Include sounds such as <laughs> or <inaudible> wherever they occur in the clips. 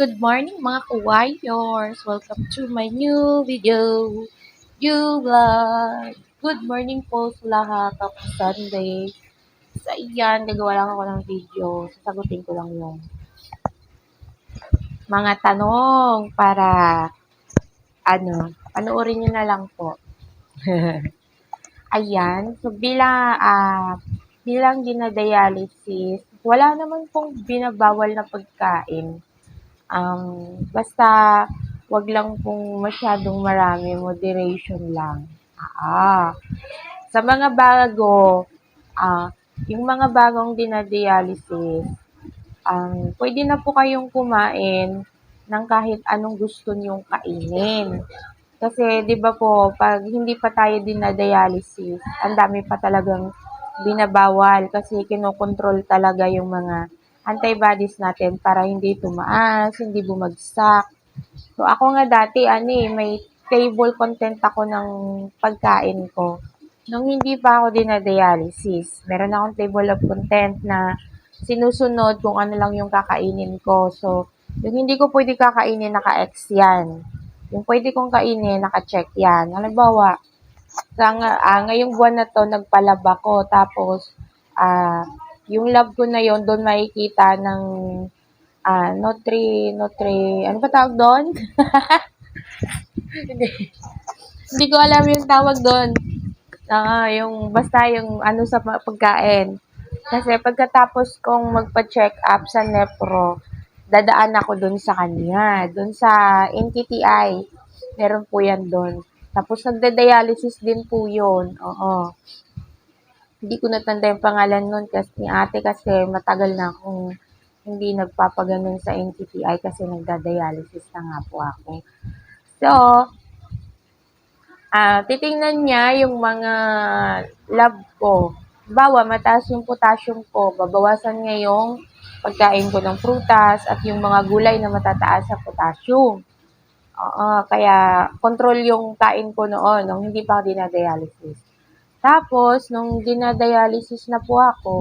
good morning mga ka-warriors! Welcome to my new video, new vlog. Good morning po sa lahat of Sunday. Sa iyan, gagawa lang ako ng video. Sasagutin ko lang yung mga tanong para ano, panoorin nyo na lang po. <laughs> Ayan, so bilang, ah, bilang dinadialysis, wala naman pong binabawal na pagkain. Um, basta, wag lang pong masyadong marami, moderation lang. Ah, sa mga bago, ah, yung mga bagong dinadialysis, um, pwede na po kayong kumain ng kahit anong gusto nyong kainin. Kasi, di ba po, pag hindi pa tayo dinadialysis, ang dami pa talagang binabawal kasi kinokontrol talaga yung mga antibodies natin para hindi tumaas, hindi bumagsak. So, ako nga dati, ano eh, may table content ako ng pagkain ko. Nung hindi pa ako dinadialysis, meron akong table of content na sinusunod kung ano lang yung kakainin ko. So, yung hindi ko pwede kakainin, naka-X yan. Yung pwede kong kainin, naka-check yan. Halimbawa, sa ah, ngayong buwan na to, nagpalaba ko. Tapos, ah, yung lab ko na yon doon makikita ng ah, Nutri, Nutri, ano ba tawag doon? <laughs> hindi, ko alam yung tawag doon. Ah, yung, basta yung ano sa pa- pagkain. Kasi pagkatapos kong magpa-check up sa Nepro, dadaan ako doon sa kanya, doon sa NTTI. Meron po yan doon. Tapos nagda-dialysis din po yun. Oo. Hindi ko natanda yung pangalan nun kasi ni ate kasi matagal na akong hindi nagpapaganon sa NTTI kasi nagda-dialysis na nga po ako. So, ah titingnan niya yung mga lab ko. Bawa, mataas yung potassium ko. Babawasan niya yung pagkain ko ng prutas at yung mga gulay na matataas sa potassium. Oo, kaya control yung kain ko noon nung hindi pa ako dinadialysis. Tapos, nung dinadialysis na po ako,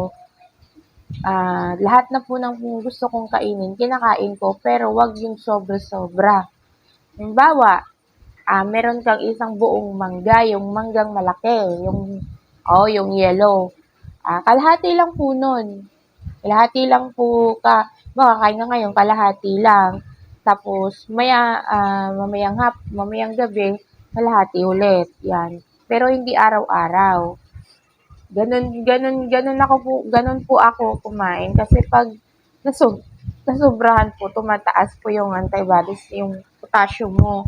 ah lahat na po ng gusto kong kainin, kinakain ko, pero wag yung sobra-sobra. Halimbawa, ah meron kang isang buong mangga, yung manggang malaki, yung, oh, yung yellow. Ah, kalahati lang po nun. Kalahati lang po ka, baka kain ka ngayon, kalahati lang. Tapos, maya, ah, mamayang hap, mamayang gabi, kalahati ulit. Yan. Pero hindi araw-araw. Ganun, ganun, ganun ako po, ganun po ako kumain. Kasi pag nasub, nasubrahan po, tumataas po yung antibodies, yung potassium mo,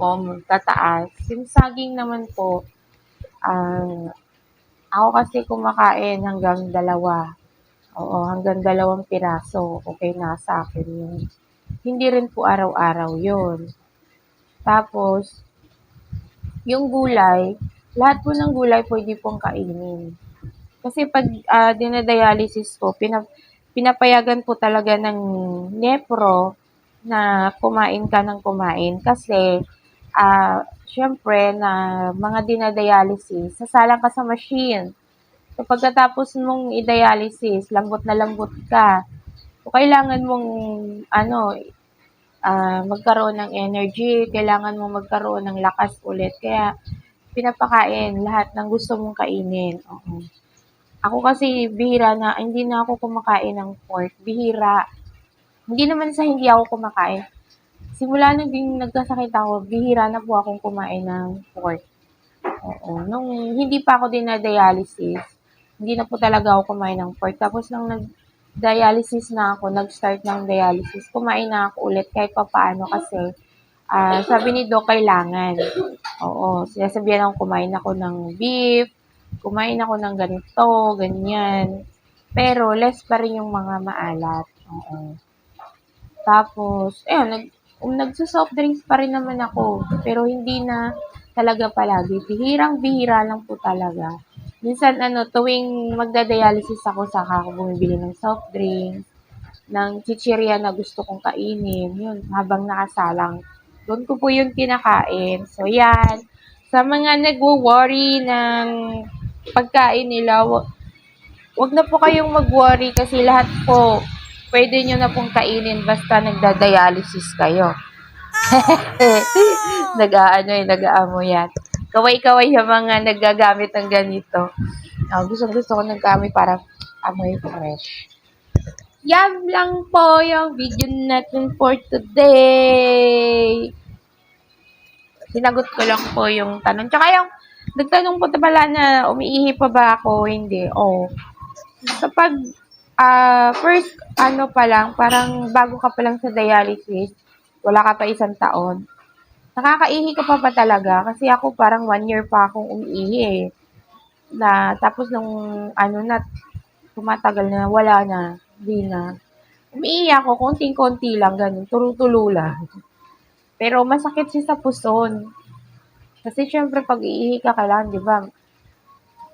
o tataas. Yung saging naman po, ah, ako kasi kumakain hanggang dalawa. Oo, hanggang dalawang piraso. Okay na sa akin yun. Hindi rin po araw-araw yun. Tapos, yung gulay, lahat po ng gulay pwede pong kainin. Kasi pag uh, dinadialysis ko, pinap pinapayagan po talaga ng nepro na kumain ka ng kumain. Kasi, uh, syempre, na mga dinadialysis, sasalang ka sa machine. So, pagkatapos mong i-dialysis, lambot na lambot ka. So, kailangan mong, ano, uh, magkaroon ng energy, kailangan mong magkaroon ng lakas ulit. Kaya, pinapakain lahat ng gusto mong kainin. Oo. Ako kasi bihira na, hindi na ako kumakain ng pork. Bihira. Hindi naman sa hindi ako kumakain. Simula din nagkasakit ako, bihira na po akong kumain ng pork. Oo. Nung hindi pa ako din na dialysis, hindi na po talaga ako kumain ng pork. Tapos nung nag-dialysis na ako, nag-start ng dialysis, kumain na ako ulit kahit pa paano kasi uh, sabi ni Doc, kailangan. Oo, sinasabihan ako kumain ako ng beef, kumain ako ng ganito, ganyan. Pero less pa rin yung mga maalat. Oo. Tapos, ayun, nag, um, nagsa-soft drinks pa rin naman ako. Pero hindi na talaga palagi. Bihirang-bihira lang po talaga. Minsan, ano, tuwing magda-dialysis ako, saka ako bumibili ng soft drinks, ng chichirya na gusto kong kainin. Yun, habang nakasalang. Doon ko po yung kinakain. So, yan. Sa mga nagwo-worry ng pagkain nila, wag, na po kayong mag-worry kasi lahat po pwede nyo na pong kainin basta nagda-dialysis kayo. <laughs> nag-aano eh, nag-aamo yan. Kaway-kaway yung mga nagagamit ng ganito. Oh, gusto gusto ko naggamit para amoy fresh. Yan lang po yung video natin for today. Sinagot ko lang po yung tanong. Tsaka yung nagtanong po pala na umiihi pa ba ako? Hindi. Oh. Kapag ah first ano pa lang, parang bago ka pa lang sa dialysis, wala ka pa isang taon, nakakaihi ka pa ba talaga? Kasi ako parang one year pa akong umiihi eh. Na, tapos nung ano na, tumatagal na, wala na, di na. Umiihi ako, konting-konti lang, ganun, turu-tulo lang. Pero masakit siya sa puson. Kasi syempre pag iihi ka, kailangan, di ba,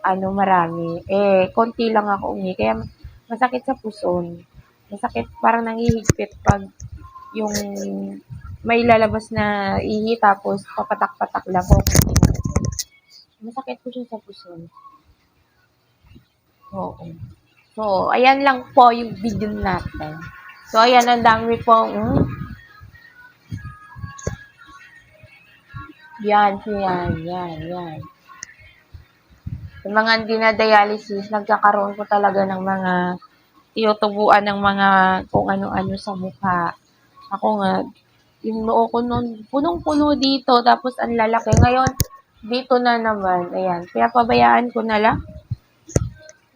ano, marami. Eh, konti lang ako umihi. Kaya masakit sa puson. Masakit, parang nangihigpit pag yung may lalabas na ihi tapos papatak-patak lang ko. Masakit po siya sa puson. Oo. So, ayan lang po yung video natin. So, ayan, ang dami po. Mm. Yan, yan, yan, yan. Yung mga hindi na dialysis, nagkakaroon ko talaga ng mga tinutubuan ng mga kung ano-ano sa mukha. Ako nga, yung noo ko noon, punong-puno dito, tapos ang lalaki. Ngayon, dito na naman. Ayan. Kaya pabayaan ko na lang.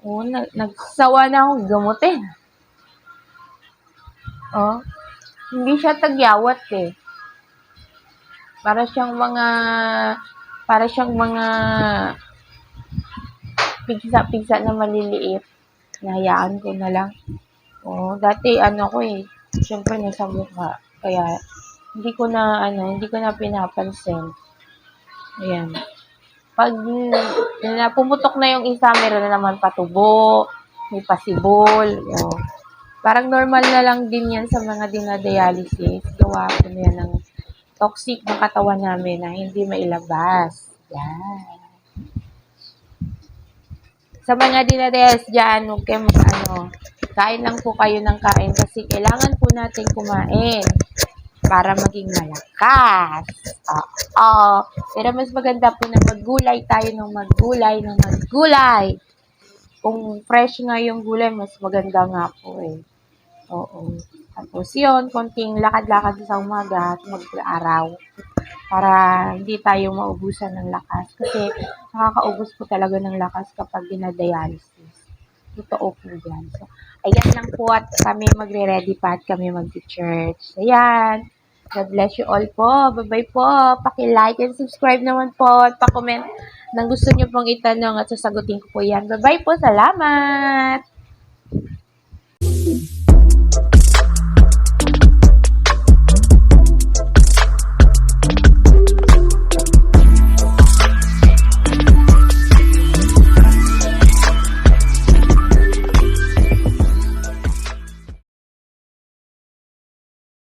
Oo, nag nagsawa na akong gamutin. Oh, hindi siya tagyawat eh. Para siyang mga, para siyang mga pigsa-pigsa na maliliit. Nahayaan ko na lang. Oh, dati ano ko eh, syempre nasa mukha. Kaya, hindi ko na, ano, hindi ko na pinapansin. Ayan. Pag na, pumutok na yung isa, meron na naman patubo, may pasibol. Oh. Parang normal na lang din yan sa mga dinadialysis. Gawa ko na yan ng toxic ng katawan namin na hindi mailabas. Yan. Sa mga dinadialysis dyan, huwag kayo mag- ano, kain lang po kayo ng kain kasi kailangan po natin kumain para maging malakas. Oo. Pero mas maganda po na maggulay tayo ng maggulay ng maggulay. Kung fresh nga yung gulay, mas maganda nga po eh. Oo. Tapos yun, konting lakad-lakad sa umaga at mag-araw para hindi tayo maubusan ng lakas. Kasi nakakaubos po talaga ng lakas kapag dinadialysis. Totoo po yan. So, ayan lang po at kami magre-ready pa at kami mag-church. Ayan. God bless you all po. Bye-bye po. Paki-like and subscribe naman po at pa-comment ng gusto nyo pong itanong at sasagutin ko po yan. Bye-bye po. Salamat!